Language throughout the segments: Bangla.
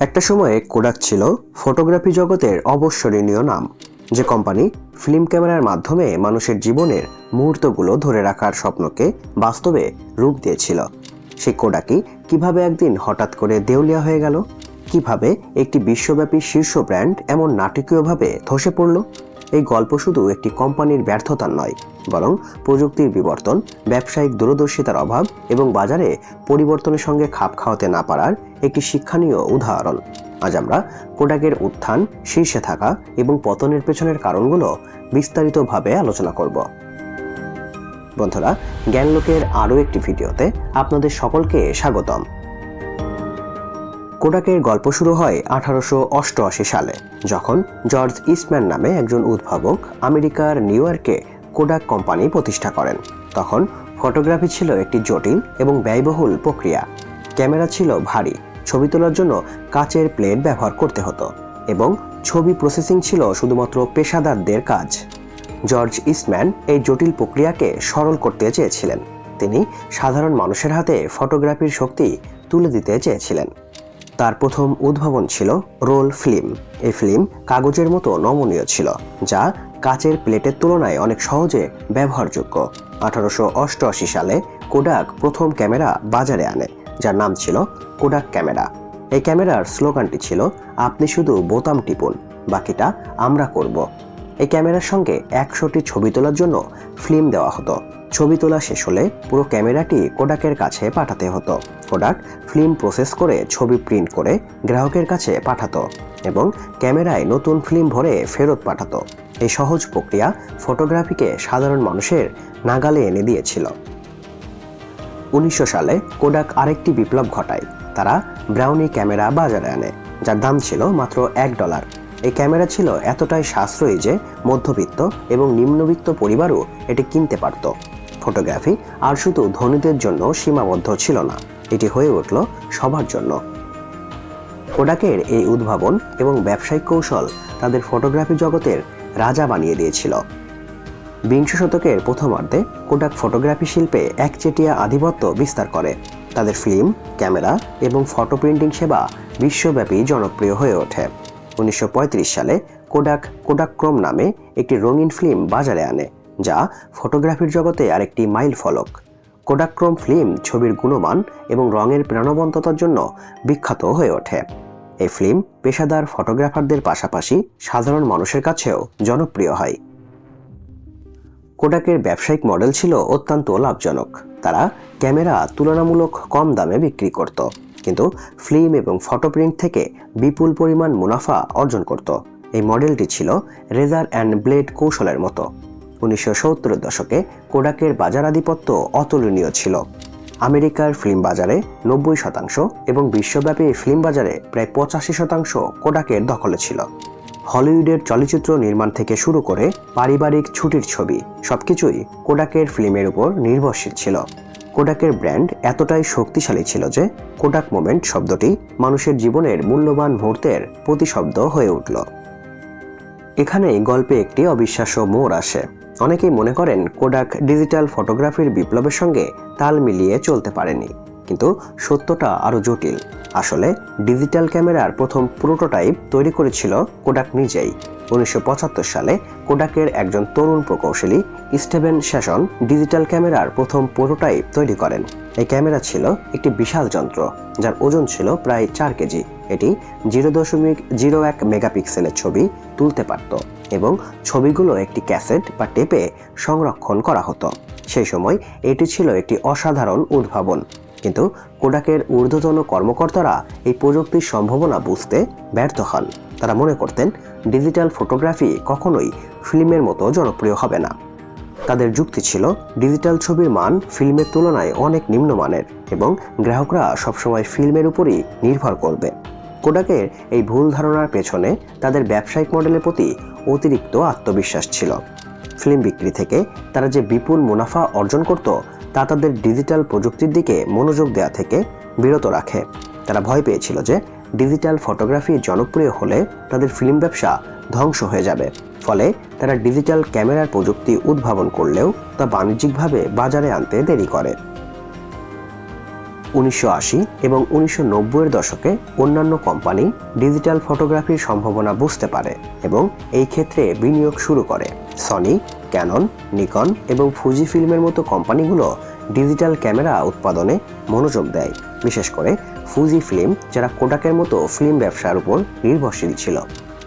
একটা সময়ে কোডাক ছিল ফটোগ্রাফি জগতের অবশ্যরণীয় নাম। যে কোম্পানি ফিল্ম ক্যামেরার মাধ্যমে মানুষের জীবনের মুহূর্তগুলো ধরে রাখার স্বপ্নকে বাস্তবে রূপ দিয়েছিল। সেই কোডাকি কীভাবে একদিন হঠাৎ করে দেউলিয়া হয়ে গেল? কীভাবে একটি বিশ্বব্যাপী শীর্ষ ব্র্যান্ড এমন নাটকীয়ভাবে ধসে পড়ল? এই গল্প শুধু একটি কোম্পানির ব্যর্থতার নয়, বরং প্রযুক্তির বিবর্তন, ব্যবসায়িক দূরদর্শিতার অভাব এবং বাজারে পরিবর্তনের সঙ্গে খাপ খাওয়াতে না পারার একটি শিক্ষণীয় উদাহরণ। আজ আমরা কোডাকের উত্থান, শীর্ষে থাকা এবং পতনের পেছনের কারণগুলো বিস্তারিতভাবে আলোচনা করব। বন্ধুরা, জ্ঞানলোকের আরও একটি ভিডিওতে আপনাদের সকলকে স্বাগতম। কোডাকের গল্প শুরু হয় আঠারোশো অষ্টআশি সালে, যখন জর্জ ইস্টম্যান নামে একজন উদ্ভাবক আমেরিকার নিউ ইয়র্কে কোডাক কোম্পানি প্রতিষ্ঠা করেন। তখন ফটোগ্রাফি ছিল একটি জটিল এবং ব্যয়বহুল প্রক্রিয়া। ক্যামেরা ছিল ভারী, ছবি তোলার জন্য কাচের প্লেট ব্যবহার করতে হতো এবং ছবি প্রসেসিং ছিল শুধুমাত্র পেশাদারদের কাজ। জর্জ ইস্টম্যান এই জটিল প্রক্রিয়াকে সরল করতে চেয়েছিলেন। তিনি সাধারণ মানুষের হাতে ফটোগ্রাফির শক্তি তুলে দিতে চেয়েছিলেন। তার প্রথম উদ্ভাবন ছিল রোল ফিল্ম। এই ফিল্ম কাগজের মতো নমনীয় ছিল, যা কাচের প্লেটের তুলনায় অনেক সহজে ব্যবহারযোগ্য। আঠারোশো অষ্টআশি সালে কোডাক প্রথম ক্যামেরা বাজারে আনে, যার নাম ছিল কোডাক ক্যামেরা। এই ক্যামেরার স্লোগানটি ছিল, আপনি শুধু বোতাম টিপুন, বাকিটা আমরা করব। এই ক্যামেরার সঙ্গে একশোটি ছবি তোলার জন্য ফিল্ম দেওয়া হতো। ছবি তোলা শেষ হলে পুরো ক্যামেরাটি কোডাকের কাছে পাঠাতে হতো। কোডাক ফিল্ম প্রসেস করে ছবি প্রিন্ট করে গ্রাহকের কাছে পাঠাতো এবং ক্যামেরায় নতুন ফিল্ম ভরে ফেরত পাঠাতো। এই সহজ প্রক্রিয়া ফটোগ্রাফিকে সাধারণ মানুষের নাগালে এনে দিয়েছিল। উনিশশো সালে কোডাক আরেকটি বিপ্লব ঘটায়। তারা ব্রাউনি ক্যামেরা বাজারে আনে, যার দাম ছিল মাত্র এক ডলার। এই ক্যামেরা ছিল এতটাই সাশ্রয়ী যে মধ্যবিত্ত এবং নিম্নবিত্ত পরিবারও এটি কিনতে পারত। ফটোগ্রাফি আর শুধু ধনীদের জন্য সীমাবদ্ধ ছিল না। এটি হয়ে উঠল সবার জন্য। কোডাকের এই উদ্ভাবন এবং ব্যবসায়িক কৌশল তাদের ফটোগ্রাফি জগতের রাজা বানিয়ে দিয়েছিল। বিংশ শতকের প্রথমার্ধে কোডাক ফটোগ্রাফি শিল্পে একচেটিয়া আধিপত্য বিস্তার করে। তাদের ফিল্ম, ক্যামেরা এবং ফটো প্রিন্টিং সেবা বিশ্বব্যাপী জনপ্রিয় হয়ে ওঠে। উনিশশো পঁয়ত্রিশ সালে কোডাক কোডাক্রম নামে একটি রঙিন ফিল্ম বাজারে আনে। যা ফটোগ্রাফির জগতে আরেকটি মাইল ফলক। কোডাক্রম ফিল্ম ছবির গুণমান এবং রঙের প্রাণবন্ততার জন্য বিখ্যাত হয়ে ওঠে। এই ফিল্ম পেশাদার ফটোগ্রাফারদের পাশাপাশি সাধারণ মানুষের কাছেও জনপ্রিয় হয়। কোডাকের ব্যবসায়িক মডেল ছিল অত্যন্ত লাভজনক। তারা ক্যামেরা তুলনামূলক কম দামে বিক্রি করত। কিন্তু ফিল্ম এবং ফটো প্রিন্ট থেকে বিপুল পরিমাণ মুনাফা অর্জন করত। এই মডেলটি ছিল রেজার অ্যান্ড ব্লেড কৌশলের মতো। উনিশশো দশকে কোডাকের বাজার আধিপত্য অতুলনীয় ছিল। আমেরিকার ফিল্ম বাজারে নব্বই শতাংশ এবং বিশ্বব্যাপী ফিল্ম বাজারে প্রায় পঁচাশি শতাংশ কোডাকের দখলে ছিল। হলিউডের চলচ্চিত্র নির্মাণ থেকে শুরু করে পারিবারিক ছুটির ছবি সবকিছুই কোডাকের ফিল্মের উপর নির্ভরশীল ছিল। কোডাকের ব্র্যান্ড এতটাই শক্তিশালী ছিল যে কোডাক মোমেন্ট শব্দটি মানুষের জীবনের মূল্যবান মুহূর্তের প্রতিশব্দ হয়ে উঠল। এখানেই গল্পে একটি অবিশ্বাস্য মোড় আসে। অনেকেই মনে করেন কোডাক ডিজিটাল ফটোগ্রাফির বিপ্লবের সঙ্গে তাল মিলিয়ে চলতে পারেনি। কিন্তু সত্যটা আরও জটিল। আসলে ডিজিটাল ক্যামেরার প্রথম প্রোটোটাইপ তৈরি করেছিল কোডাক নিজেই। উনিশশো পঁচাত্তর সালে কোডাকের একজন তরুণ প্রকৌশলী স্টেভেন সেশন ডিজিটাল ক্যামেরার প্রথম প্রোটোটাইপ তৈরি করেন। এই ক্যামেরা ছিল একটি বিশাল যন্ত্র, যার ওজন ছিল প্রায় চার কেজি। এটি জিরো দশমিক জিরো এক মেগাপিক্সেলের ছবি তুলতে পারত। এবং ছবিগুলো একটি ক্যাসেট বা টেপে সংরক্ষণ করা হতো। সেই সময় এটি ছিল একটি অসাধারণ উদ্ভাবন। কিন্তু কোডাকের ঊর্ধ্বতন কর্মকর্তারা এই প্রযুক্তির সম্ভাবনা বুঝতে ব্যর্থ হন। তারা মনে করতেন, ডিজিটাল ফটোগ্রাফি কখনোই ফিল্মের মতো জনপ্রিয় হবে না। তাদের যুক্তি ছিল, ডিজিটাল ছবির মান ফিল্মের তুলনায় অনেক নিম্নমানের এবং গ্রাহকরা সবসময় ফিল্মের উপরই নির্ভর করবে। কোডাকের এই ভুল ধারণার পেছনে তাদের ব্যবসায়িক মডেলের প্রতি অতিরিক্ত আত্মবিশ্বাস ছিল। ফিল্ম বিক্রি থেকে তারা যে বিপুল মুনাফা অর্জন করত, তা তাদের ডিজিটাল প্রযুক্তির দিকে মনোযোগ দেওয়া থেকে বিরত রাখে। তারা ভয় পেয়েছিল যে ডিজিটাল ফটোগ্রাফি জনপ্রিয় হলে তাদের ফিল্ম ব্যবসা ধ্বংস হয়ে যাবে। ফলে তারা ডিজিটাল ক্যামেরার প্রযুক্তি উদ্ভাবন করলেও তা বাণিজ্যিকভাবে বাজারে আনতে দেরি করে। উনিশশো আশি এবং উনিশশো নব্বইয়ের দশকে অন্যান্য কোম্পানি ডিজিটাল ফটোগ্রাফির সম্ভাবনা বুঝতে পারে এবং এই ক্ষেত্রে বিনিয়োগ শুরু করে। সনি ক্যানন নিকন এবং ফুজি ফিল্মের মতো কোম্পানিগুলো ডিজিটাল ক্যামেরা উৎপাদনে মনোযোগ দেয়। বিশেষ করে ফুজি ফিল্ম যারা কোডাকের মতো ফিল্ম ব্যবসার উপর নির্ভরশীল ছিল।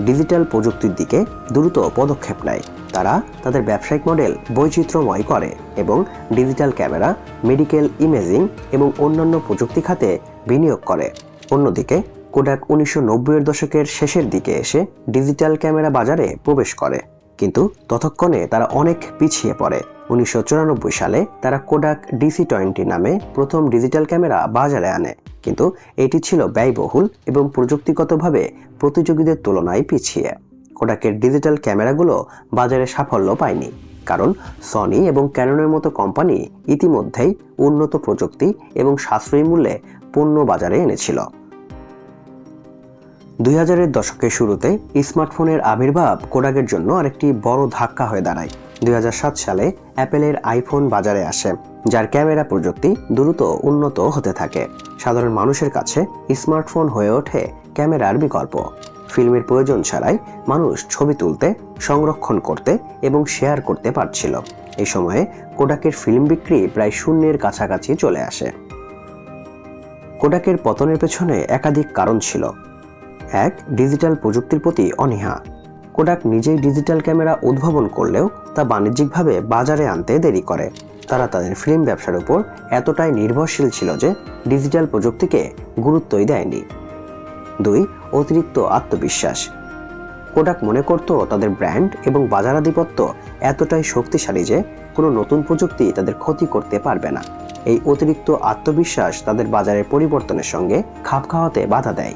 ডিজিটাল প্রযুক্তির দিকে দ্রুত পদক্ষেপ নেয়। তারা তাদের ব্যবসায়িক মডেল, বৈচিত্র্যময় করে এবং ডিজিটাল ক্যামেরা, মেডিকেল ইমেজিং এবং অন্যান্য প্রযুক্তি খাতে বিনিয়োগ করে। অন্যদিকে, কোডাক উনিশশো নব্বইয়ের দশকের শেষের দিকে এসে ডিজিটাল ক্যামেরা বাজারে প্রবেশ করে। কিন্তু ততক্ষণে তারা অনেক পিছিয়ে পড়ে। উনিশশো চুরানব্বই সালে তারা কোডাক ডিসি টোয়েন্টি নামে প্রথম ডিজিটাল ক্যামেরা বাজারে আনে। কিন্তু এটি ছিল ব্যয়বহুল এবং প্রযুক্তিগতভাবে প্রতিযোগীদের তুলনায় পিছিয়ে। কোডাকের ডিজিটাল ক্যামেরাগুলো বাজারে সাফল্য পায়নি, কারণ সনি এবং ক্যাননের মতো কোম্পানি ইতিমধ্যেই উন্নত প্রযুক্তি এবং সাশ্রয়ী মূল্যে পণ্য বাজারে এনেছিল। দুই হাজারের দশকের শুরুতে স্মার্টফোনের আবির্ভাব কোডাকের জন্য আরেকটি বড় ধাক্কা হয়ে দাঁড়ায়। দুই হাজার সাত সালে অ্যাপেলের আইফোন বাজারে আসে। যার ক্যামেরা প্রযুক্তি দ্রুত উন্নত হতে থাকে। সাধারণ মানুষের কাছে স্মার্টফোন হয়ে ওঠে ক্যামেরার বিকল্প। ফিল্মের প্রয়োজন ছাড়াই মানুষ ছবি তুলতে, সংরক্ষণ করতে এবং শেয়ার করতে পারছিল। এই সময়ে কোডাকের ফিল্ম বিক্রি প্রায় শূন্যের কাছাকাছি চলে আসে। কোডাকের পতনের পেছনে একাধিক কারণ ছিল। এক, ডিজিটাল প্রযুক্তির প্রতি অনীহা। কোডাক নিজেই ডিজিটাল ক্যামেরা উদ্ভাবন করলেও তা বাণিজ্যিকভাবে বাজারে আনতে দেরি করে। তারা তাদের ফিল্ম ব্যবসার উপর এতটাই নির্ভরশীল ছিল যে ডিজিটাল প্রযুক্তিকে গুরুত্বই দেয়নি। দুই, অতিরিক্ত আত্মবিশ্বাস। কোডাক মনে করত তাদের ব্র্যান্ড এবং বাজারাধিপত্য এতটাই শক্তিশালী যে কোনো নতুন প্রযুক্তি তাদের ক্ষতি করতে পারবে না। এই অতিরিক্ত আত্মবিশ্বাস তাদের বাজারের পরিবর্তনের সঙ্গে খাপ খাওয়াতে বাধা দেয়।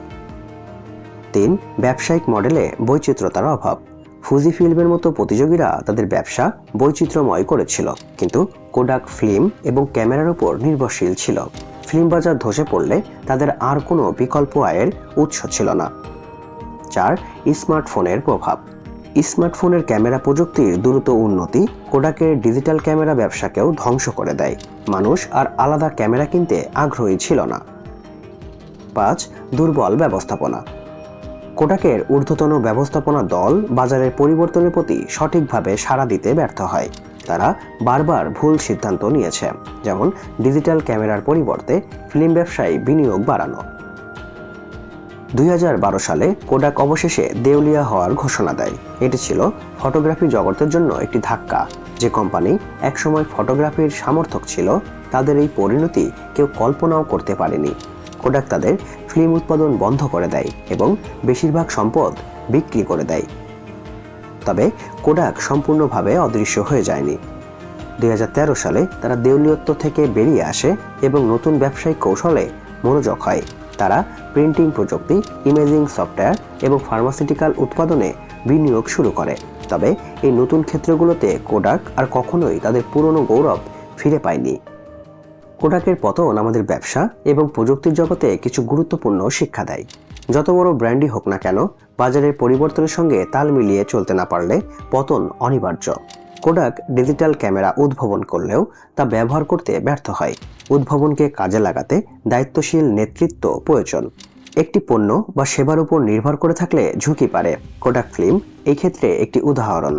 তিন, ব্যবসায়িক মডেলে বৈচিত্র্যতার অভাব। ফুজি ফিল্মের মতো প্রতিযোগীরা তাদের ব্যবসা বৈচিত্র্যময় করেছিল। কিন্তু কোডাক ফিল্ম এবং ক্যামেরার উপর নির্ভরশীল ছিল। ফিল্ম বাজার ধসে পড়লে তাদের আর কোনো বিকল্প আয়ের উৎস ছিল না। চার, স্মার্টফোনের প্রভাব। স্মার্টফোনের ক্যামেরা প্রযুক্তির দ্রুত উন্নতি কোডাকের ডিজিটাল ক্যামেরা ব্যবসাকেও ধ্বংস করে দেয়। মানুষ আর আলাদা ক্যামেরা কিনতে আগ্রহী ছিল না। পাঁচ, দুর্বল ব্যবস্থাপনা। কোটাকের ঊর্ধ্বতন ব্যবস্থাপনা দল বাজারের পরিবর্তনের প্রতি সঠিকভাবে সাড়া দিতে ব্যর্থ হয়। তারা বারবার ভুল সিদ্ধান্ত নিয়েছে, যেমন ডিজিটাল ক্যামেরার পরিবর্তে ফিল্ম ব্যবসায় বিনিয়োগ বাড়ানো। দুই হাজার বারো সালে কোডাক অবশেষে দেউলিয়া হওয়ার ঘোষণা দেয়। এটি ছিল ফটোগ্রাফি জগতের জন্য একটি ধাক্কা। যে কোম্পানি একসময় ফটোগ্রাফির সামর্থক ছিল, তাদের এই পরিণতি কেউ কল্পনাও করতে পারেনি। কোডাক তাদের ফিল্ম উৎপাদন বন্ধ করে দেয় এবং বেশিরভাগ সম্পদ বিক্রি করে দেয়। তবে কোডাক সম্পূর্ণভাবে অদৃশ্য হয়ে যায়নি। দু হাজার তেরো সালে তারা দেউলিয়ত্ব থেকে বেরিয়ে আসে এবং নতুন ব্যবসায়িক কৌশলে মনোযোগ হয়। তারা প্রিন্টিং প্রযুক্তি ইমেজিং সফটওয়্যার এবং ফার্মাসিউটিক্যাল উৎপাদনে বিনিয়োগ শুরু করে। তবে এই নতুন ক্ষেত্রগুলোতে কোডাক আর কখনোই তাদের পুরনো গৌরব ফিরে পায়নি। কোডাকের পতন আমাদের ব্যবসা এবং প্রযুক্তির জগতে কিছু গুরুত্বপূর্ণ শিক্ষা দেয়। যত বড় ব্র্যান্ডই হোক না কেন, বাজারের পরিবর্তনের সঙ্গে তাল মিলিয়ে চলতে না পারলে পতন অনিবার্য। কোডাক ডিজিটাল ক্যামেরা উদ্ভাবন করলেও তা ব্যবহার করতে ব্যর্থ হয়। উদ্ভাবনকে কাজে লাগাতে দায়িত্বশীল নেতৃত্ব প্রয়োজন। একটি পণ্য বা সেবার উপর নির্ভর করে থাকলে ঝুঁকি পারে কোডাক ফিল্ম এই ক্ষেত্রে একটি উদাহরণ।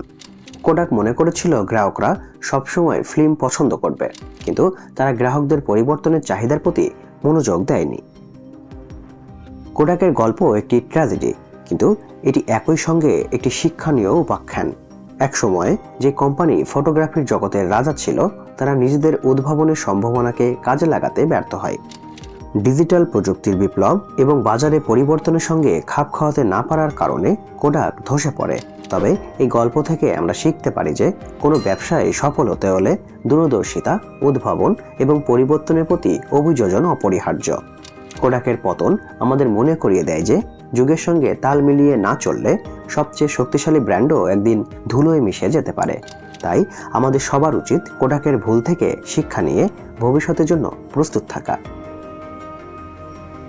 কোডাক মনে করেছিল গ্রাহকরা সবসময় ফিল্ম পছন্দ করবে, কিন্তু তারা গ্রাহকদের পরিবর্তনের চাহিদার প্রতি মনোযোগ দেয়নি। কোডাকের গল্প একটি ট্র্যাজেডি, কিন্তু এটি একই সঙ্গে একটি শিক্ষণীয় উপাখ্যান। এক সময় যে কোম্পানি ফটোগ্রাফির জগতের রাজা ছিল, তারা নিজেদের উদ্ভাবনের সম্ভাবনাকে কাজে লাগাতে ব্যর্থ হয়। ডিজিটাল প্রযুক্তির বিপ্লব এবং বাজারে পরিবর্তনের সঙ্গে খাপ খাওয়াতে না পারার কারণে কোডাক ধসে পড়ে। তবে এই গল্প থেকে আমরা শিখতে পারি যে কোনো ব্যবসায় সফল হতে হলে দূরদর্শিতা, উদ্ভাবন এবং পরিবর্তনের প্রতি অভিযোজন অপরিহার্য। কোডাকের পতন আমাদের মনে করিয়ে দেয় যে যুগের সঙ্গে তাল মিলিয়ে না চললে সবচেয়ে শক্তিশালী ব্র্যান্ডও একদিন ধুলোয় মিশে যেতে পারে। তাই আমাদের সবার উচিত কোডাকের ভুল থেকে শিক্ষা নিয়ে ভবিষ্যতের জন্য প্রস্তুত থাকা।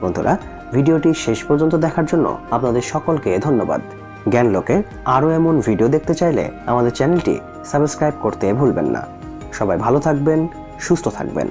বন্ধুরা, ভিডিওটি শেষ পর্যন্ত দেখার জন্য আপনাদের সকলকে ধন্যবাদ। জ্ঞানলোকের আরও এমন ভিডিও দেখতে চাইলে আমাদের চ্যানেলটি সাবস্ক্রাইব করতে ভুলবেন না। সবাই ভালো থাকবেন, সুস্থ থাকবেন।